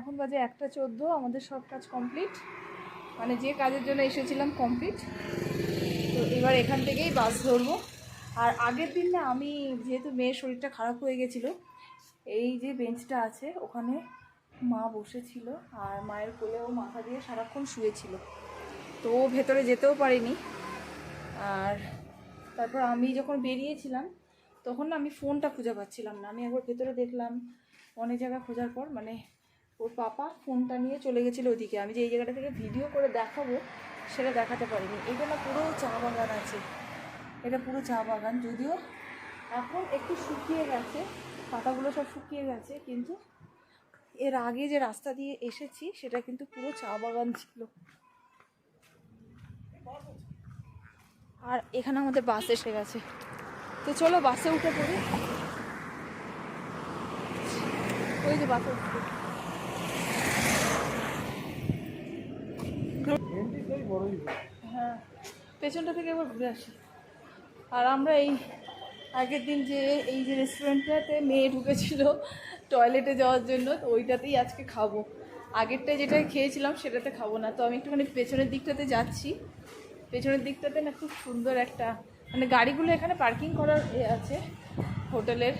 এখন বাজে একটা চোদ্দ, আমাদের সব কাজ কমপ্লিট মানে যে কাজের জন্য এসেছিলাম কমপ্লিট তো এবার এখান থেকেই বাস ধরবো। আর আগের দিন না আমি যেহেতু মেয়ের শরীরটা খারাপ হয়ে গেছিল, এই যে বেঞ্চটা আছে, ওখানে মা বসেছিল আর মায়ের কোলেও মাথা দিয়ে সারাক্ষণ শুয়েছিল। তো ও ভেতরে যেতেও পারিনি। আর তারপর আমি যখন বেরিয়েছিলাম, তখন না আমি ফোনটা খুঁজে পাচ্ছিলাম না। আমি একবার ভেতরে দেখলাম, অনেক জায়গায় খোঁজার পর মানে ওর পাপা ফোনটা নিয়ে চলে গেছিল ওদিকে আমি যে এই জায়গাটা থেকে ভিডিও করে দেখাবো, সেটা দেখাতে পারিনি। এটা না পুরো চা বাগান আছে। এটা পুরো চা বাগান। যদিও এখন একটু শুকিয়ে গেছে, পাতাগুলো সব শুকিয়ে গেছে, কিন্তু এর আগে যে রাস্তা দিয়ে এসেছি, সেটা কিন্তু পুরো চা বাগান ছিল। আর এখানে আমাদের বাস এসে গেছে। তো চলো বাসে উঠে পড়ি। ওই যে বাসে উঠে হ্যাঁ পেছনটা থেকে একবার ঘুরে আসি। আর আমরা এই আগের দিন যে এই যে রেস্টুরেন্টটাতে মেয়ে ঢুকেছিল টয়লেটে যাওয়ার জন্য, তো ওইটাতেই আজকে খাব। আগেরটা যেটা খেয়েছিলাম সেটাতে খাব না। তো আমি একটুখানি পেছনের দিকটাতে যাচ্ছি। পেছনের দিকটাতে না খুব সুন্দর একটা মানে গাড়িগুলো এখানে পার্কিং করার এ আছে হোটেলের।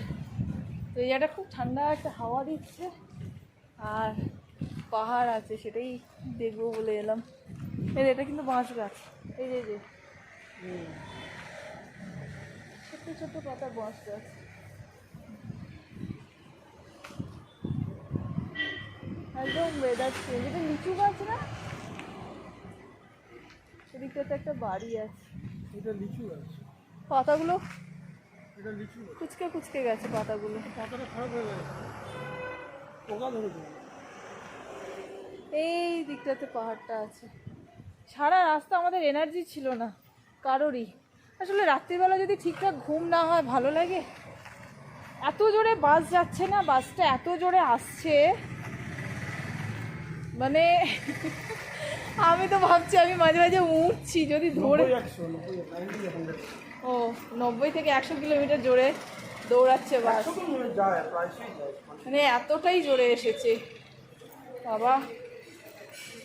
তো এই খুব ঠান্ডা একটা হাওয়া দিচ্ছে। আর পাহাড় আছে সেটাই দেখব বলে এলাম। এই এটা কিন্তু বাঁশ গাছ। এই যে যে। ছোট্ট ছোট্ট পাতা বাঁশ গাছ। একদম ওয়েদার চেঞ্জ এটা লিচু গাছ না? সেদিকটাতে একটা বাড়ি আছে। এটা লিচু গাছ। পাতাগুলো? এটা লিচু কুচকে কুচকে গেছে পাতাগুলো। পাতাটা খারাপ হয়ে গেছে। পোকা ধরেছে। এই দিকটাতে পাহাড়টা আছে। সারা রাস্তা আমাদের এনার্জি ছিল না কারোরই। আসলে রাত্রিবেলা যদি ঠিকঠাক ঘুম না হয় ভালো লাগে? এত জোরে বাস যাচ্ছে না বাসটা এত জোরে আসছে। মানে আমি তো ভাবছি আমি মাঝে মাঝে উঠছি যদি ধরে ও নব্বই থেকে একশো কিলোমিটার জোরে দৌড়াচ্ছে বাস। মানে এতটাই জোরে এসেছে। বাবা।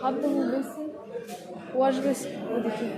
حضر الباسل وجبس ودكي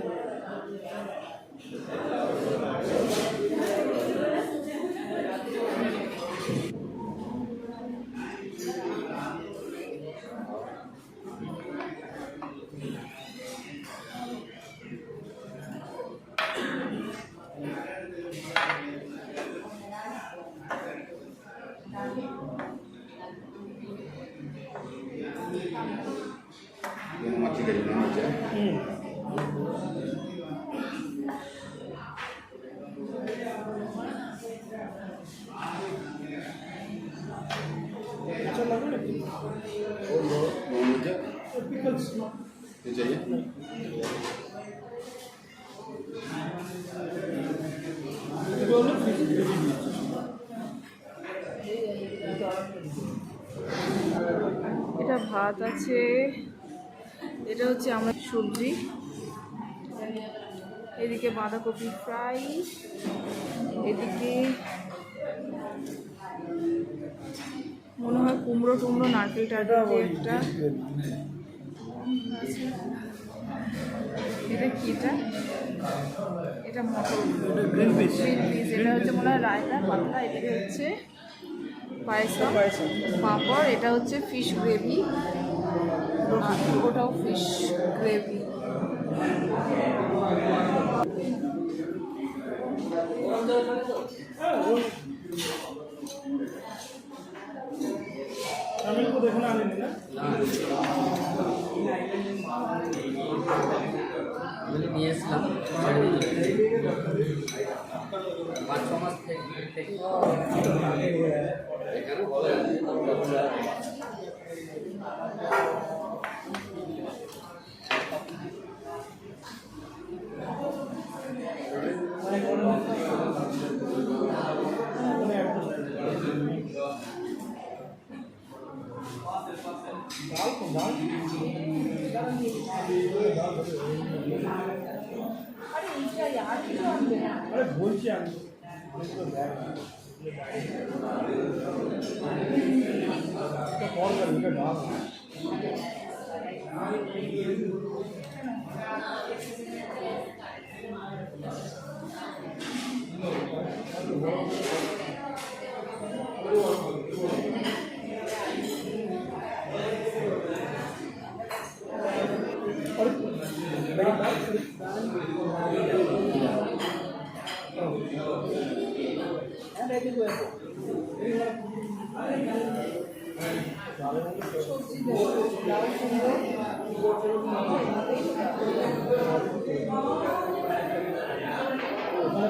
पिकल्स এগুলো হলো fish gravy দিয়েছি। এটা ভাত আছে এটা হচ্ছে আমার সবজি এদিকে বাঁধাকপি ফ্রাই, এদিকে মনে হয় কুমড়ো টুমড়ো, নারকেল টারকেল একটা। এটা কি এটা এটা মটর গ্রিন পিস এটা হচ্ছে মনে হয় রায়তা পাতলা এদিকে হচ্ছে পায়েসম। পাঁপড়, এটা হচ্ছে ফিশ গ্রেভি ওটাও ফিশ গ্রেভি নিয়ে এসলাম। পাঁচ ছ মাস থেকে। আরে এইটাই আর কিছু আনবে না আরে বলছি আমি অনেকগুলো ব্যাগ এটা পড়বেন এটা ডাক সবজি দেবো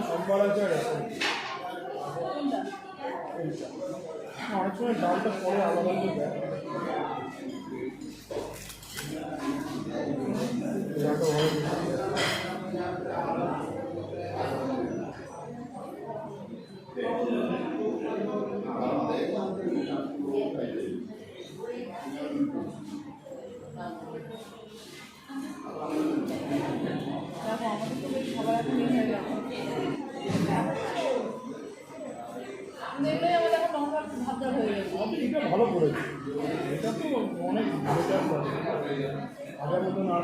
সোমবার আছে অনেক সময় ডালটা পরে আলাদা করে দেয় ভালো করেছে এটা তো অনেক বেটার করে আগের মতন আর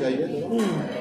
चाहिए